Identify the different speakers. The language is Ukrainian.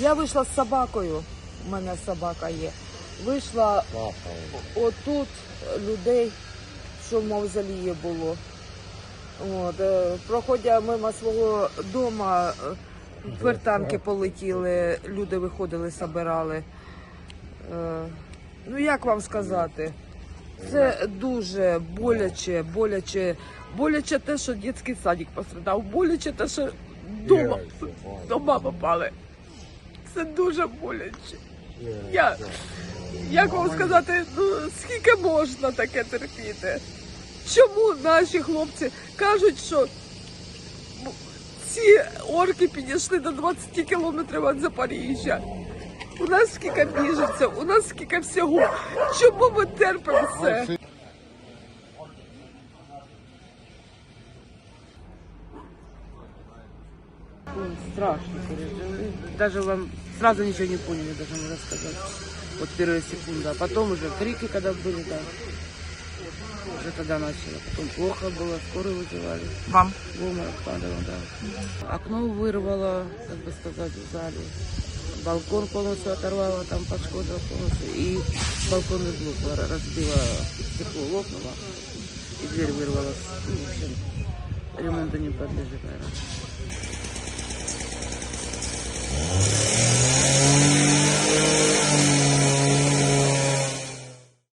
Speaker 1: Я вийшла з собакою, у мене собака є. Вийшла отут людей, що в мавзолії було. От, е, проходя мимо свого дому, вертанки полетіли, люди виходили, собирали. Е, Ну як вам сказати? Це дуже боляче, боляче, боляче те, що дитячий садик пострадав, боляче те, що дома, дома попали. Це дуже боляче. Я, як вам сказати, ну скільки можна таке терпіти? Чому наші хлопці кажуть, що ці орки підійшли до 20 кілометрів від Запоріжжя? У нас скільки біженців, у нас скільки всього. Чому ми терпимо це? Страшно пережили. Даже вам сразу ничего не поняли, даже можно сказать. Вот первые секунды. А потом уже крики, когда были, да. Уже тогда начало. Потом плохо было, скорую вызывали.
Speaker 2: Вам?
Speaker 1: В обморок падала, да. Окно вырвало, как бы сказать, в зале. Балкон полностью оторвало, там подшкодило полностью. И балконный блок ра- разбило, стекло лопнуло. И дверь вырвала. Ну, в общем, ремонту не подлежит, наверное.